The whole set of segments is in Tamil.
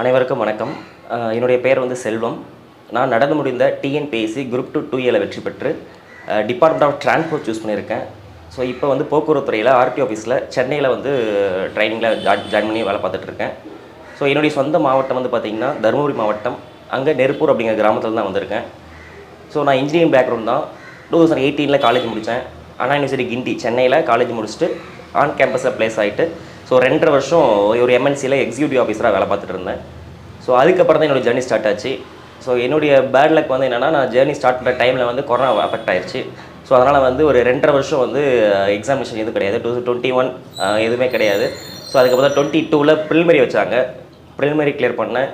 அனைவருக்கும் வணக்கம். என்னுடைய பெயர் வந்து செல்வம். நான் நடந்து முடிந்த டிஎன்பிஎஸ்சி குரூப் டூ டூ ஏல வெற்றி பெற்று டிபார்ட்மெண்ட் ஆஃப் டிரான்ஸ்போர்ட் சூஸ் பண்ணியிருக்கேன். ஸோ இப்போ வந்து போக்குவரத்து துறையில் ஆர்டி ஆஃபீஸில் சென்னையில் வந்து ட்ரைனிங்கில் ஜாயின் பண்ணி வேலை பார்த்துட்ருக்கேன் ஸோ என்னுடைய சொந்த மாவட்டம் வந்து பார்த்திங்கன்னா தருமபுரி மாவட்டம். அங்கே நெருப்பூர் அப்படிங்கிற கிராமத்தில் தான் வந்திருக்கேன். ஸோ நான் இன்ஜினியரிங் பேக்ரவுண்ட் தான். டூ தௌசண்ட் எயிட்டீனில் காலேஜ் முடித்தேன் அண்ணா யூனிவர்சிட்டி கிண்டி சென்னையில் காலேஜ் முடிச்சுட்டு ஆன் கேம்பஸில் ப்ளேஸ் ஆகிட்டு ஸோ ரெண்டரை வருஷம் ஒரு எம்என்சியில் எக்ஸிக்யூட்டிவ் ஆஃபீஸராக வேலை பார்த்துட்டு இருந்தேன். ஸோ அதுக்கப்புறம் தான் என்னோடய ஜேர்னி ஸ்டார்ட் ஆச்சு. ஸோ என்னுடைய பேட் லக் வந்து என்னென்னா நான் ஜேர்னி ஸ்டார்ட் பண்ணுற டைமில் வந்து கொரோனா அஃபெக்ட் ஆயிடுச்சு ஸோ அதனால் வந்து ஒரு ரெண்டரை வருஷம் வந்து எக்ஸாமினேஷன் எதுவும் கிடையாது. டூ டுவெண்ட்டி ஒன் எதுவுமே கிடையாது. ஸோ அதுக்கப்புறம் டுவெண்ட்டி டூவில் ப்ரிலிமரி வச்சாங்க. ப்ரிலிமரி கிளியர் பண்ணேன்.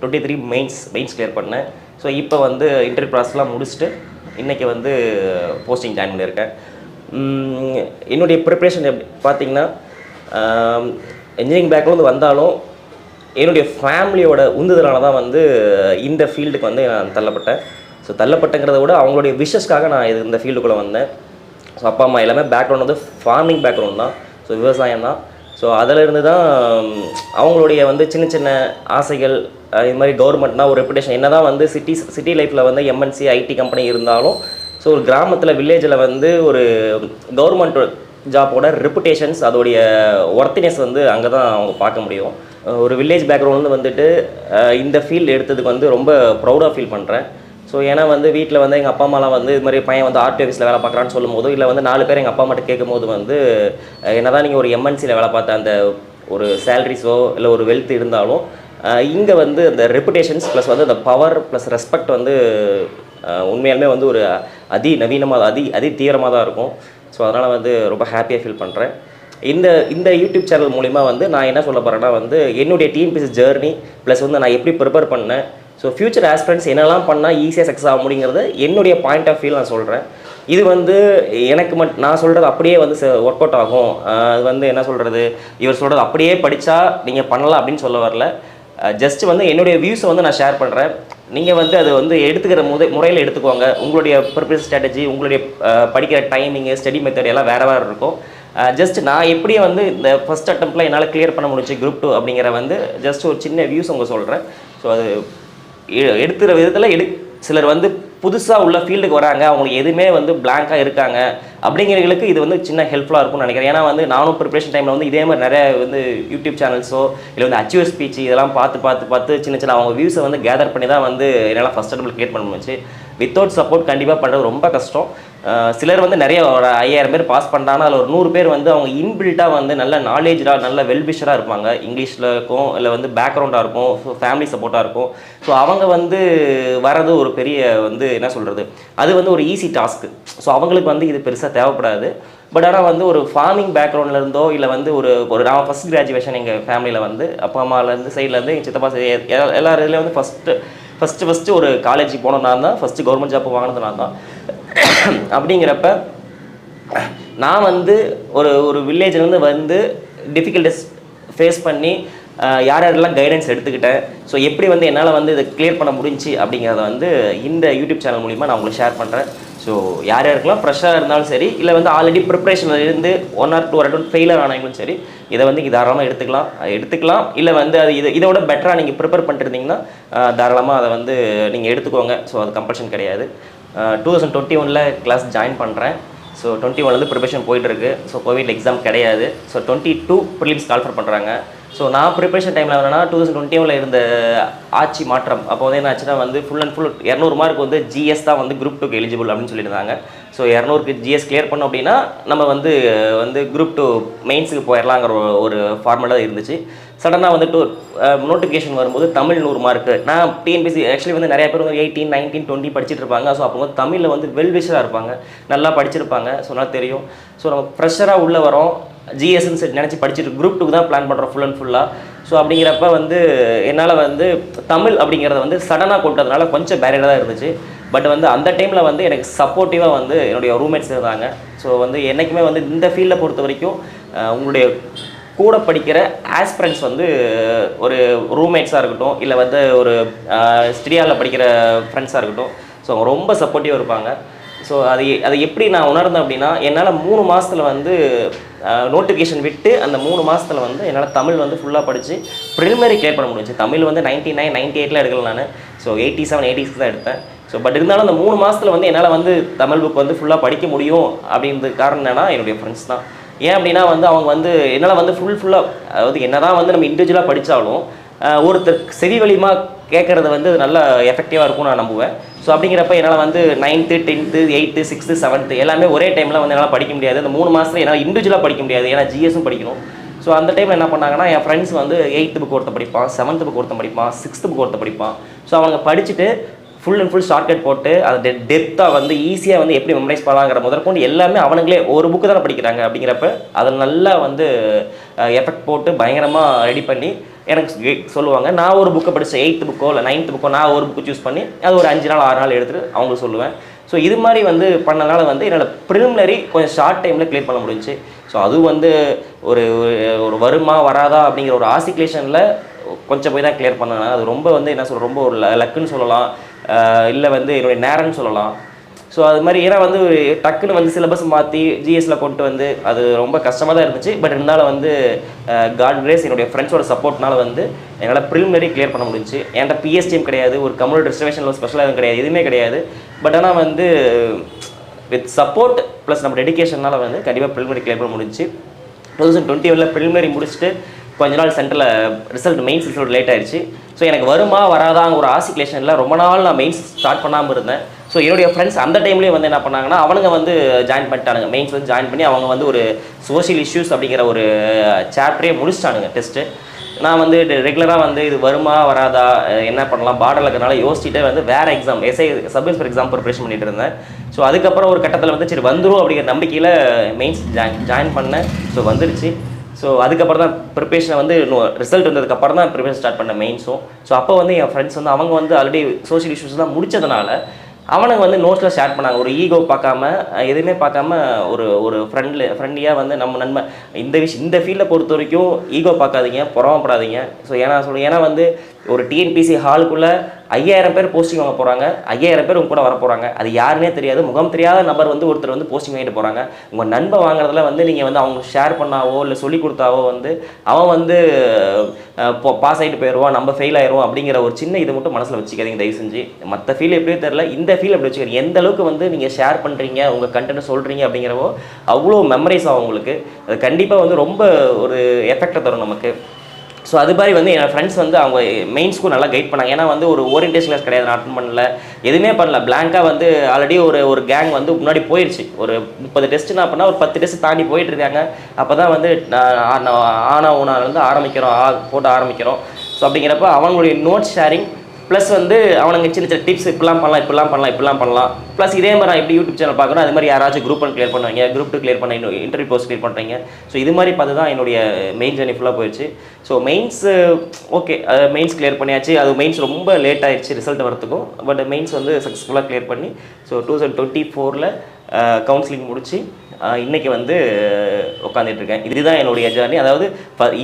Twenty three mains mains clear பண்ணேன். ஸோ இப்போ வந்து இன்டர்வியூ ப்ராசஸ்லாம் முடிச்சுட்டு இன்றைக்கி வந்து போஸ்டிங் ஜாயின் பண்ணியிருக்கேன். என்னுடைய ப்ரிப்ரேஷன் எப்படி பார்த்தீங்கன்னா இன்ஜினியரிங் பேக்ரவுண்ட் வந்தாலும் என்னுடைய ஃபேமிலியோட உந்துதலால் தான் வந்து இந்த ஃபீல்டுக்கு வந்து நான் தள்ளப்பட்டேன். ஸோ தள்ளப்பட்டங்கிறத விட அவங்களுடைய விஷஸ்க்காக நான் இது இந்த ஃபீல்டுக்குள்ளே வந்தேன். ஸோ அப்பா அம்மா எல்லாமே பேக்ரவுண்ட் வந்து ஃபார்மிங் பேக்ரவுண்ட் தான். ஸோ விவசாயம் தான். ஸோ அதிலிருந்து தான் அவங்களுடைய வந்து சின்ன சின்ன ஆசைகள் இது மாதிரி கவர்மெண்ட்னா ஒரு ரெப்புடேஷன் என்ன தான் வந்து சிட்டி சிட்டி லைஃப்பில் வந்து எம்என்சி ஐடி கம்பெனி இருந்தாலும் ஸோ ஒரு கிராமத்தில் வில்லேஜில் வந்து ஒரு கவர்மெண்ட் ஜாப்போட ரெப்புடேஷன்ஸ் அதோடைய ஒர்த்தினஸ் வந்து அங்கே தான் அவங்க பார்க்க முடியும். ஒரு வில்லேஜ் பேக்ரவுண்ட்லேருந்து வந்துட்டு இந்த ஃபீல்டு எடுத்ததுக்கு வந்து ரொம்ப ப்ரௌடாக ஃபீல் பண்ணுறேன் ஸோ ஏன்னா வந்து வீட்டில் வந்து எங்கள் அப்பா அம்மாலாம் வந்து இது மாதிரி பையன் வந்து ஆர்டி ஆஃபீஸில் வேலை பார்க்குறான்னு சொல்லும்போது இல்லை வந்து நாலு பேர் எங்கள் அப்பா அம்மாட்ட கேட்கும்போது வந்து என்ன தான் நீங்கள் ஒரு எம்என்சியில் வேலை பார்த்த அந்த ஒரு சேலரிஸோ இல்லை ஒரு வெல்த் இருந்தாலும் இங்கே வந்து அந்த ரெப்புடேஷன்ஸ் ப்ளஸ் வந்து அந்த பவர் ப்ளஸ் ரெஸ்பெக்ட் வந்து உண்மையாலுமே வந்து ஒரு அதி நவீனமாக அதி அதி தீவிரமாக தான் இருக்கும். ஸோ அதனால் வந்து ரொம்ப ஹாப்பியாக ஃபீல் பண்ணுறேன் இந்த இந்த யூடியூப் சேனல் மூலிமா வந்து நான் என்ன சொல்ல போகிறேன்னா வந்து என்னுடைய டிஎன்பிசி ஜேர்னி ப்ளஸ் வந்து நான் எப்படி ப்ரிப்பேர் பண்ணேன். ஸோ ஃபியூச்சர் ஆஸ்பிரண்ட்ஸ் என்னெல்லாம் பண்ணால் ஈஸியாக சக்ஸஸ் ஆக முடியுங்கிறது என்னுடைய பாயிண்ட் ஆஃப் வியூ நான் சொல்கிறேன் இது வந்து எனக்கு மட் நான் சொல்கிறது அப்படியே வந்து ஒர்க் அவுட் ஆகும். அது வந்து என்ன சொல்கிறது இவர் சொல்கிறது அப்படியே படித்தா நீங்கள் பண்ணலாம் அப்படின்னு சொல்ல வரல. ஜஸ்ட் வந்து என்னுடைய வியூஸை வந்து நான் ஷேர் பண்ணுறேன் நீங்கள் வந்து அதை வந்து எடுத்துக்கிற முறை முறையில் எடுத்துக்கோங்க. உங்களுடைய ப்ரிப்பரேஷன் ஸ்ட்ராட்டஜி உங்களுடைய படிக்கிற டைமிங்கு ஸ்டடி மெத்தட் எல்லாம் வேறு வேறு இருக்கும். ஜஸ்ட் நான் எப்படியே வந்து இந்த ஃபஸ்ட் அட்டம்ப்டில் என்னால் கிளியர் பண்ண முடிச்சு குரூப் டூ அப்படிங்கிற வந்து ஜஸ்ட் ஒரு சின்ன வியூஸ் உங்கள் சொல்கிறேன் ஸோ அது எ- எடுத்துகிற விதத்தில் எடு சிலர் வந்து புதுசாக உள்ள ஃபீல்டுக்கு வராங்க. அவங்களுக்கு எதுவுமே வந்து பிளாங்காக இருக்காங்க. அப்படிங்கிறவங்களுக்கு இது வந்து சின்ன ஹெல்ப்ஃபுல்லாக இருக்கும்னு நினைக்கிறேன். ஏன்னா வந்து நானும் ப்ரிப்பரேஷன் டைமில் வந்து இதே மாதிரி நிறைய வந்து யூடியூப் சேனல்ஸோ இல்லை வந்து அச்சுவ ஸ்பீச் இதெல்லாம் பார்த்து பார்த்து பார்த்து சின்ன சின்ன அவங்க வியூஸை வந்து கேதர் பண்ணி தான் வந்து என்னால் ஃபஸ்ட் அட்டம்பிள் கிரியேட் பண்ண முடிச்சு வித்தவுட் சப்போர்ட் கண்டிப்பாக பண்ணுறது ரொம்ப கஷ்டம். சிலர் வந்து நிறைய ஒரு ஐயாயிரம் பேர் பாஸ் பண்ணுறாங்கன்னா அதில் ஒரு நூறு பேர் வந்து அவங்க இன்பில்ட்டாக வந்து நல்ல நாலேஜாக நல்ல வெல்விஷராக இருப்பாங்க. இங்கிலீஷில் இருக்கும் இல்லை வந்து பேக்ரவுண்டாக இருக்கும் ஸோ ஃபேமிலி சப்போர்ட்டாக இருக்கும். ஸோ அவங்க வந்து வரது ஒரு பெரிய வந்து என்ன சொல்கிறது அது வந்து ஒரு ஈஸி டாஸ்க்கு ஸோ அவங்களுக்கு வந்து இது பெருசாக தேவைப்படாது. பட் ஆனால் வந்து ஒரு ஃபார்மிங் பேக்ரவுண்ட்ல இருந்தோ இல்லை வந்து ஒரு ஒரு நான் ஃபஸ்ட் கிராஜுவேஷன் எங்கள் ஃபேமிலியில் வந்து அப்பா அம்மாலேருந்து சைட்லேருந்து எங்கள் சித்தப்பா side, எல்லா இதுலேயும் வந்து ஃபஸ்ட்டு ஃபஸ்ட்டு ஃபஸ்ட்டு ஒரு காலேஜ் போனோம் நான் தான் ஃபஸ்ட்டு கவர்மெண்ட் ஜாப் வாங்கினது நான் தான் அப்படிங்கிறப்ப நான் வந்து ஒரு ஒரு வில்லேஜ்லேருந்து வந்து டிஃபிகல்ட்டிஸ் ஃபேஸ் பண்ணி யார் யாரெல்லாம் கைடன்ஸ் எடுத்துக்கிட்டேன் ஸோ எப்படி வந்து என்னால் வந்து இதை கிளியர் பண்ண முடிஞ்சு அப்படிங்கிறத வந்து இந்த யூடியூப் சேனல் மூலிமா நான் உங்களுக்கு ஷேர் பண்ணுறேன் ஸோ யார் யாருக்கெல்லாம் ஃப்ரெஷ்ஷாக இருந்தாலும் சரி இல்லை வந்து ஆல்ரெடி ப்ரிப்பரேஷனில் இருந்து one or two or two failure ஆனாங்களும் சரி இதை வந்து தாராளமாக எடுத்துக்கலாம். எடுத்துக்கலாம். இல்லை வந்து அது இது இதோட பெட்டராக நீங்கள் ப்ரிப்பேர் பண்ணிருந்தீங்கன்னா தாராளமாக அதை வந்து நீங்கள் எடுத்துக்கோங்க. ஸோ அது கம்பல்ஷன் கிடையாது. டூ தௌசண்ட் டுவெண்ட்டி ஒனில் கிளாஸ் ஜாயின் பண்ணுறேன் ஸோ டுவெண்ட்டி ஒன்லேருந்து ப்ரிப்பரேஷன் போயிட்டுருக்கு ஸோ கோவிட் எக்ஸாம் கிடையாது. So twenty two prelims call for பண்ணுறாங்க ஸோ நான் ப்ரிப்பரேஷன் டைமில் என்னன்னா டூ தௌசண்ட் டுவெண்ட்டி ஒனில் இருந்த ஆட்சி மாற்றம். அப்போ வந்து என்ன ஆச்சுன்னா வந்து ஃபுல் அண்ட் ஃபுல் இரநூறு மார்க் வந்து ஜிஎஸ் தான் வந்து குரூப் டூக்கு எலிஜிபிள் அப்படின்னு சொல்லியிருந்தாங்க. ஸோ இரநூறுக்கு ஜிஎஸ் கிளியர் பண்ணோம் அப்படின்னா நம்ம வந்து வந்து குரூப் டூ மெயின்ஸுக்கு போயிடலாங்கிற ஒரு- ஃபார்மலாக இருந்துச்சு. சடனாக வந்து டூ நோட்டிஃபிகேஷன் வரும்போது தமிழ் நூறு மார்க்கு நான் டிஎன்பிசி ஆக்சுவலி வந்து நிறைய பேர் வந்து எயிட்டீன் நைன்டீன் டுவெண்ட்டி படிச்சுட்டு இருப்பாங்க. ஸோ அப்போ வந்து தமிழில் வந்து வெல்விஷராக இருப்பாங்க. நல்லா படிச்சிருப்பாங்க. ஸோ நல்லா தெரியும். ஸோ நம்ம ஃப்ரெஷராக உள்ளே வரோம். ஜிஎஸ்ன்னு சொல்லி நினச்சி படிச்சுட்டு குரூப் டூக்கு தான் பிளான் பண்ணுறோம் ஃபுல் அண்ட் ஃபுல்லாக ஸோ அப்படிங்கிறப்ப வந்து என்னால் வந்து தமிழ் அப்படிங்கிறத வந்து சடனாக கொட்டதுனால கொஞ்சம் பேரியராக தான் இருந்துச்சு. பட் வந்து அந்த டைமில் வந்து எனக்கு சப்போர்ட்டிவாக வந்து என்னுடைய ரூம்மேட்ஸ் இருந்தாங்க. ஸோ வந்து என்றைக்குமே வந்து இந்த ஃபீல்டை பொறுத்த வரைக்கும் உங்களுடைய கூட படிக்கிற ஆஸ்பிரண்ட்ஸ் வந்து ஒரு ரூம்மேட்ஸாக இருக்கட்டும் இல்லை வந்து ஒரு ஸ்டடியாவில் படிக்கிற ஃப்ரெண்ட்ஸாக இருக்கட்டும். ஸோ அவங்க ரொம்ப சப்போர்ட்டிவாக இருப்பாங்க. ஸோ அது அதை எப்படி நான் உணர்ந்தேன் அப்படின்னா என்னால் மூணு மாதத்தில் வந்து நோட்டிஃபிகேஷன் விட்டு அந்த மூணு மாதத்தில் வந்து என்னால் தமிழ் வந்து ஃபுல்லாக படித்து ப்ரிமரி கிளியர் பண்ண முடிஞ்சு தமிழ் வந்து நைன்ட்டி நைன் நைன்ட்டி எயிட்டில் எடுக்கல நான். ஸோ எயிட்டி செவன் எயிட்டி தான் எடுத்தேன். ஸோ பட் இருந்தாலும் அந்த மூணு மாதத்தில் வந்து என்னால் வந்து தமிழ் புக் வந்து ஃபுல்லாக படிக்க முடியும் அப்படின்றது காரணம் என்னன்னா என்னுடைய ஃப்ரெண்ட்ஸ் தான். ஏன் அப்படின்னா வந்து அவங்க வந்து என்னால் வந்து ஃபுல் ஃபுல்லாக அதாவது என்ன தான் வந்து நம்ம இண்டிவிஜுவலாக படித்தாலும் ஒருத்தர் செவி வழியமாக கேட்குறது வந்து நல்ல எஃபெக்டிவாக இருக்கும் நான் நம்புவேன். ஸோ அப்படிங்கிறப்ப என்னால் வந்து ninth tenth eighth sixth seventh எல்லாமே ஒரே டைமில் வந்து என்னால் படிக்க முடியாது. அந்த மூணு மாதத்தில் என்னால் இண்டிவிஜுவலாக படிக்க முடியாது. ஏன்னா ஜிஎஸும் படிக்கணும். ஸோ அந்த டைமில் என்ன பண்ணாங்கன்னா என் ஃப்ரெண்ட்ஸ் வந்து எயித்து புக் ஒருத்தன் படிப்பான் செவன்த்து புக் ஒருத்தன் படிப்பான் சிக்ஸ்த்து புக் ஒருத்தன் படிப்பான். ஸோ அவங்க படிச்சுட்டு ஃபுல் அண்ட் ஃபுல் ஷார்ட்கட் போட்டு அதை டெப்த்தாக வந்து ஈஸியாக வந்து எப்படி மெமரைஸ் பண்ணலாங்கிற முதற்கொண்டு எல்லாமே அவனுங்களே ஒரு புக்கு தானே படிக்கிறாங்க அப்படிங்கிறப்ப அதை நல்லா வந்து எஃபெக்ட் போட்டு பயங்கரமாக ரெடி பண்ணி எனக்கு சொல்லுவாங்க நான் ஒரு புக்கை படித்தேன் எயித்து புக்கோ இல்லை நைன்த்து புக்கோ நான் ஒரு புக்கு சூஸ் பண்ணி அது ஒரு அஞ்சு நாள் ஆறு நாள் எடுத்துட்டு அவங்களுக்கு சொல்லுவேன். ஸோ இது மாதிரி வந்து பண்ணனால வந்து என்னோடய ப்ரிலிமினரி கொஞ்சம் ஷார்ட் டைமில் கிளியர் பண்ண முடிஞ்சுச்சு. ஸோ அதுவும் வந்து ஒரு ஒரு- ஒரு வருமா வராதா அப்படிங்கிற ஒரு ஆசிகுலேஷனில் கொஞ்சம் போய் தான் கிளியர் பண்ணேன். அது ரொம்ப வந்து என்ன சொல்ற ரொம்ப ஒரு லக்குன்னு சொல்லலாம். இல்லை வந்து என்னுடைய நேரம்னு சொல்லலாம். ஸோ அது மாதிரி ஏன்னா வந்து டக்குன்னு வந்து சிலபஸ் மாற்றி ஜிஎஸில் கொண்டு வந்து அது ரொம்ப கஷ்டமாக தான் இருந்துச்சு. பட் இருந்தாலும் வந்து காட் கிரேஸ் என்னுடைய ஃப்ரெண்ட்ஸோட சப்போர்ட்னால வந்து என்னால் ப்ரிலிமினரி கிளியர் பண்ண முடிஞ்சுச்சு. என்கிட்ட பிஎஸ்டிஎம் கிடையாது ஒரு கம்யூனிட்டி ரிசர்வேஷனில் ஸ்பெஷலாக எதுவும் கிடையாது எதுவுமே கிடையாது. பட் ஆனால் வந்து வித் சப்போர்ட் ப்ளஸ் நம்ம டெடிக்கேஷனால் வந்து கண்டிப்பாக ப்ரிலிமினரி கிளியர் பண்ண முடிஞ்சுச்சு. டூ தௌசண்ட் டுவெண்ட்டி ஒனில் ப்ரிலிமினரி முடிச்சுட்டு கொஞ்ச நாள் சென்டரில் ரிசல்ட் மெயின்ஸ் ரிசல்ட் லேட் ஆயிடுச்சு. ஸோ எனக்கு வருமா வராதாங்க ஒரு ஆசிகுலேஷனில் ரொம்ப நாள் நான் மெயின்ஸ் ஸ்டார்ட் பண்ணாமல் இருந்தேன். ஸோ என்னுடைய ஃப்ரெண்ட்ஸ் அந்த டைம்லேயே வந்து என்ன பண்ணாங்கன்னா அவனுங்க வந்து ஜாயின் பண்ணிட்டானுங்க. மெயின்ஸ் வந்து ஜாயின் பண்ணி அவங்க வந்து ஒரு சோஷியல் இஷ்யூஸ் அப்படிங்கிற ஒரு சாப்டரே முடிச்சிட்டானுங்க டெஸ்ட்டு நான் வந்து ரெகுலராக வந்து இது வருமா வராதா என்ன பண்ணலாம் பார்டரில் இருக்கிறனால யோசிச்சுட்டே வந்து வேறு exam SI sub inspector exam preparation பண்ணிட்டு இருந்தேன். ஸோ அதுக்கப்புறம் ஒரு கட்டத்தில் வந்து சரி வந்துடும் அப்படிங்கிற நம்பிக்கையில் மெயின்ஸ் ஜாயின் ஜாயின் பண்ணேன். ஸோ வந்துருச்சு. ஸோ அதுக்கப்புறம் தான் ப்ரிப்பரேஷனை வந்து ரிசல்ட் வந்ததுக்கப்புறம் தான் ப்ரிப்பரேஷன் ஸ்டார்ட் பண்ண மெயின்ஸும் ஸோ அப்போ வந்து என் ஃப்ரெண்ட்ஸ் வந்து அவங்க வந்து ஆல்ரெடி சோஷியல் இஷ்யூஸ்லாம் முடிச்சதுனால அவனுங்க வந்து நோட்ஸில் ஷேர் பண்ணாங்க. ஒரு ஈகோ பார்க்காம எதுவுமே பார்க்காம ஒரு ஒரு ஃப்ரெண்ட்லி ஃப்ரெண்ட்லியாக வந்து நம்ம நன்மை இந்த விஷயம் இந்த ஃபீல்டை பொறுத்த வரைக்கும் ஈகோ பார்க்காதீங்க புறவப்படாதீங்க ஸோ ஏன்னா சொல்லுங்கள் ஏன்னா வந்து ஒரு டிஎன்பிசி ஹாலுக்குள்ளே ஐயாயிரம் பேர் போஸ்டிங் வாங்க போகிறாங்க ஐயாயிரம் பேர் உங்க கூட வர போகிறாங்க அது யாருன்னே தெரியாது. முகம் தெரியாத நபர் வந்து ஒருத்தர் வந்து போஸ்டிங் வாங்கிட்டு போகிறாங்க உங்கள் நண்பை வாங்குறதுல வந்து நீங்கள் வந்து அவங்க ஷேர் பண்ணாவோ இல்லை சொல்லி கொடுத்தாவோ வந்து அவன் வந்து பாஸ் ஆகிட்டு போயிடுவான் நம்ம ஃபெயில் ஆயிடுவோம் அப்படிங்கிற ஒரு சின்ன இது மட்டும் மனசில் வச்சுக்காதீங்க தயவு செஞ்சு மற்ற ஃபீல் எப்படியோ தெரில இந்த ஃபீல் அப்படி வச்சுக்கிறீங்க எந்த அளவுக்கு வந்து நீங்கள் ஷேர் பண்ணுறீங்க உங்கள் கண்டென்ட் சொல்கிறீங்க அப்படிங்கிறவோ அவ்வளோ மெமரிஸ் ஆகும் உங்களுக்கு. அது கண்டிப்பாக வந்து ரொம்ப ஒரு எஃபெக்டை தரும் நமக்கு. ஸோ அது மாதிரி வந்து என் ஃப்ரெண்ட்ஸ் வந்து அவங்க மெயின்ஸ்க்கும் நல்லா கைட் பண்ணாங்க. ஏன்னா வந்து ஒரு ஓரியன்டேஷன் கிளாஸ் கிடையாது. நான் அட்டன் பண்ணல. எதுவுமே பண்ணல. பிளாங்காக வந்து ஆல்ரெடி ஒரு ஒரு கேங் வந்து முன்னாடி போயிடுச்சு ஒரு முப்பது டெஸ்ட் நான் பண்ணால் ஒரு பத்து டெஸ்ட் தாண்டி போயிட்டு இருக்காங்க. அப்போ தான் வந்து நான் ஆனா ஆனா ஊனாலேருந்து ஆரம்பிக்கிறோம். ஆ போட்டு ஆரம்பிக்கிறோம். ஸோ அப்படிங்கிறப்ப அவங்களுடைய நோட் ஷேரிங் ப்ளஸ் வந்து அவனுங்க சின்ன சின்ன டிப்ஸ் இப்படிலாம் பண்ணலாம் இப்படிலாம் பண்ணலாம் இப்படிலாம் பண்ணலாம். ப்ளஸ் இதே மாதிரி நான் எப்படி யூடியூப் சேனல் பார்க்குறோம் அது மாதிரி யாராச்சும் குரூப் ஒன் கிளியர் பண்ணுவாங்க குரூப் டூ கிளியர் பண்ண இன்டர்வியூ போஸ்ட் கிளியர் பண்ணுறீங்க ஸோ இது மாதிரி பார்த்து தான் என்னுடைய மெயின் ஜர்னி ஃபுல்லாக போயிடுச்சு. So mains okay mains clear பண்ணியாச்சு. அது மெயின்ஸ் ரொம்ப லேட் ஆயிடுச்சு ரிசல்ட் வரத்துக்கும் பட் மெயின்ஸ் வந்து சக்ஸஸ்ஃபுல்லாக கிளியர் பண்ணி ஸோ டூ தௌசண்ட் டுவெண்ட்டி ஃபோரில் கவுன்சிலிங் முடிச்சு இன்றைக்கி வந்து உட்காந்துட்ருக்கேன் இதுதான் என்னுடைய ஜேர்னி அதாவது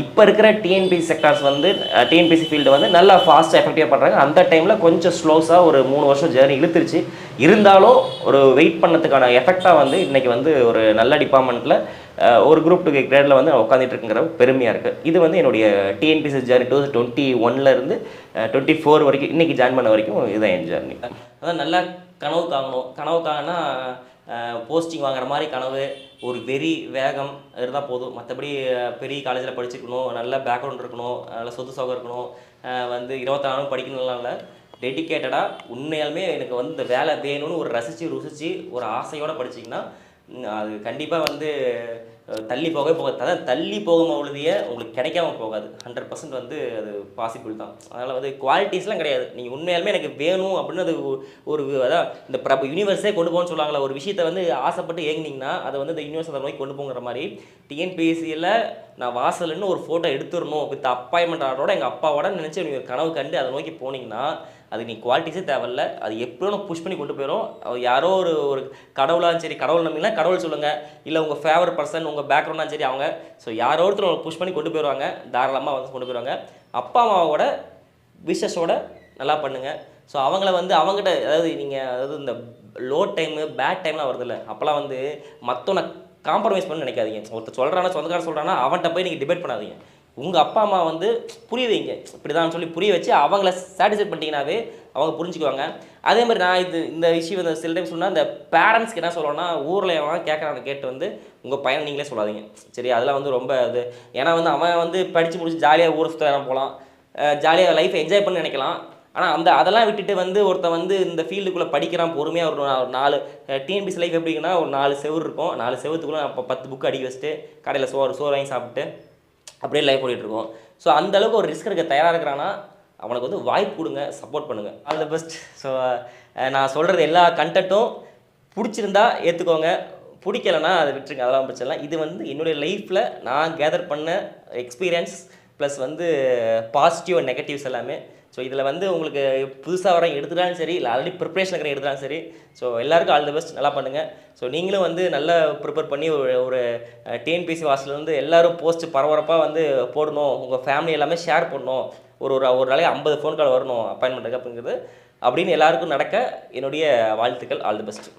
இப்போ இருக்கிற டிஎன்பிசி செக்டார்ஸ் வந்து டிஎன்பிசி ஃபீல்டு வந்து நல்லா ஃபாஸ்ட்டாக எஃபெக்டிவாக பண்ணுறாங்க அந்த டைமில் கொஞ்சம் ஸ்லோஸாக ஒரு மூணு வருஷம் ஜேர்னி இழுத்துருச்சு. இருந்தாலும் ஒரு வெயிட் பண்ணதுக்கான எஃபெக்டாக வந்து இன்றைக்கி வந்து ஒரு நல்ல டிபார்ட்மெண்ட்டில் ஒரு குரூப் டூ கிரேடில் வந்து நான் உட்காந்துட்டு இருக்குங்கிற பெருமையாக இருக்குது இது வந்து என்னுடைய டிஎன்பிசி ஜேர்னி டூ டுவெண்ட்டி ஒன்லேருந்து டுவெண்ட்டி ஃபோர் வரைக்கும் இன்றைக்கி ஜாயின் பண்ண வரைக்கும் இதுதான் என் ஜேர்னி அதான் நல்லா கனவு காணணும். கனவு காணா போஸ்டிங் வாங்குற மாதிரி கனவு ஒரு வெறி வேகம் இருந்தால் போதும். மற்றபடி பெரிய காலேஜில் படிச்சிருக்கணும் நல்ல பேக்ரவுண்ட் இருக்கணும் நல்ல சொத்து சோகம் இருக்கணும் வந்து இருபத்தாலும் படிக்கணும்லாம் இல்லை. டெடிக்கேட்டடாக உண்மையாலுமே எனக்கு வந்து இந்த வேலை வேணும்னு ஒரு ரசித்து ருசித்து ஒரு ஆசையோடு படிச்சிங்கன்னா அது கண்டிப்பாக வந்து தள்ளி போகவே போக அதான் தள்ளி போகும் பொழுதையே உங்களுக்கு கிடைக்காம போகாது. ஹண்ட்ரட் பர்சன்ட் வந்து அது பாசிபிள் தான். அதனால் வந்து குவாலிட்டிஸ்லாம் கிடையாது. நீங்கள் உண்மையாலுமே எனக்கு வேணும் அப்படின்னு அது ஒரு அதான் இந்த பிரபு யூனிவர்ஸே கொண்டு போகணும்னு சொல்லுவாங்களா ஒரு விஷயத்தை வந்து ஆசைப்பட்டு ஏங்குனீங்கன்னா அதை வந்து இந்த யூனிவர்ஸ் அதை நோக்கி கொண்டு போங்கிற மாதிரி டிஎன்பிஎஸ்சியில் நான் வாசல்னு ஒரு ஃபோட்டோ எடுத்துடணும் வித் அப்பாயின்மெண்ட் ஆர்டரோட எங்கள் அப்பாவோட நினச்சி நீங்கள் ஒரு கனவு கண்டு அதை நோக்கி போனீங்கன்னா அது நீ குவாலிட்டிஸே தேவையில்ல. அது எப்படியோ புஷ் பண்ணி கொண்டு போயிடும் யாரோ ஒரு ஒரு கடவுளாலும் சரி கடவுள் நம்பினா கடவுள் சொல்லுங்கள் இல்லை உங்கள் ஃபேவரட் பர்சன் உங்கள் பேக்ரவுண்டாலும் சரி அவங்க. ஸோ யாரோ ஒருத்தர் புஷ் பண்ணி கொண்டு போயிடுவாங்க தாராளமாக வந்து கொண்டு போயிடுவாங்க அப்பா அம்மாவோட விஷஸோட நல்லா பண்ணுங்கள் ஸோ அவங்கள வந்து அவங்ககிட்ட அதாவது நீங்கள் அதாவது இந்த லோ டைமு பேட் டைம்லாம் வருதில்ல. அப்போல்லாம் வந்து மற்றவனை காம்ப்ரமைஸ் பண்ண நினைக்காதீங்க. ஒருத்தர் சொல்கிறானா சொந்தக்காரன் சொல்கிறானா அவன்கிட்ட போய் நீங்கள் டிபேட் பண்ணாதீங்க. உங்கள் அப்பா அம்மா வந்து புரிய வைங்க. இப்படி தான் சொல்லி புரிய வச்சு அவங்கள சாட்டிஸ்ஃபை பண்ணிட்டீங்கனாவே அவங்க புரிஞ்சுக்குவாங்க. அதே மாதிரி நான் இது இந்த விஷயம் இந்த சில டைம் சொன்னால் இந்த பேரண்ட்ஸ்க்கு என்ன சொல்லணும்னா ஊரில் அவன் கேட்குறாங்க கேட்டு வந்து உங்கள் பையனை நீங்களே சொல்லாதீங்க. சரி அதெல்லாம் வந்து ரொம்ப இது. ஏன்னா வந்து அவன் வந்து படித்து முடிச்சு ஜாலியாக ஊர் சுற்ற போகலாம் ஜாலியாக லைஃப்பை என்ஜாய் பண்ண நினைக்கலாம். ஆனால் அந்த அதெல்லாம் விட்டுட்டு வந்து ஒருத்தன் வந்து இந்த ஃபீல்டுக்குள்ளே படிக்கிறான் பொறுமையாக ஒரு ஒரு நாலு டிஎன்பிசி லைஃப் எப்படின்னா ஒரு நாலு செவுரு இருக்கும். நாலு செவத்துக்குள்ளே அப்போ பத்து புக்கு அடிக்க வச்சுட்டு கடையில் சோறு சோறு வாங்கி சாப்பிட்டு அப்படியே லைஃப் ஓடிட்டுருக்கோம். ஸோ அந்த அளவுக்கு ஒரு ரிஸ்க் எடுக்க தயாராக இருக்கிறான்னா அவனுக்கு வந்து வாய்ப்பு கொடுங்க சப்போர்ட் பண்ணுங்கள் ஆல் த பெஸ்ட் ஸோ நான் சொல்கிறது எல்லா கண்டென்ட்டும் பிடிச்சிருந்தா ஏற்றுக்கோங்க பிடிக்கலனா அதை விட்டுருங்க அதெல்லாம் பிரச்சனை இல்லை. இது வந்து என்னுடைய லைஃப்பில் நான் கேதர் பண்ண எக்ஸ்பீரியன்ஸ் ப்ளஸ் வந்து பாசிட்டிவ் அண்ட் நெகட்டிவ்ஸ் எல்லாமே ஸோ இதில் வந்து உங்களுக்கு புதுசாக வர எடுத்துட்டாலும் சரி இல்லை ஆல்ரெடி ப்ரிப்பரேஷன் இருக்கிற எடுத்துட்டாலும் சரி ஸோ எல்லாருக்கும் ஆல் தி பெஸ்ட் நல்லா பண்ணுங்கள் ஸோ நீங்களும் வந்து நல்லா ப்ரிப்பேர் பண்ணி ஒரு ஒரு டிஎன்பிசி வாசலேருந்து எல்லோரும் எல்லாரும் போஸ்ட் பரபரப்பாக வந்து போடணும். உங்கள் ஃபேமிலி எல்லாமே ஷேர் பண்ணணும். ஒரு ஒரு ஒரு நாளைக்கு ஐம்பது ஃபோன் கால் வரணும் அப்பாயின்மெண்ட்டுக்கு அப்படிங்கிறது அப்படின்னு எல்லாருக்கும் நடக்க என்னுடைய வாழ்த்துக்கள். All the best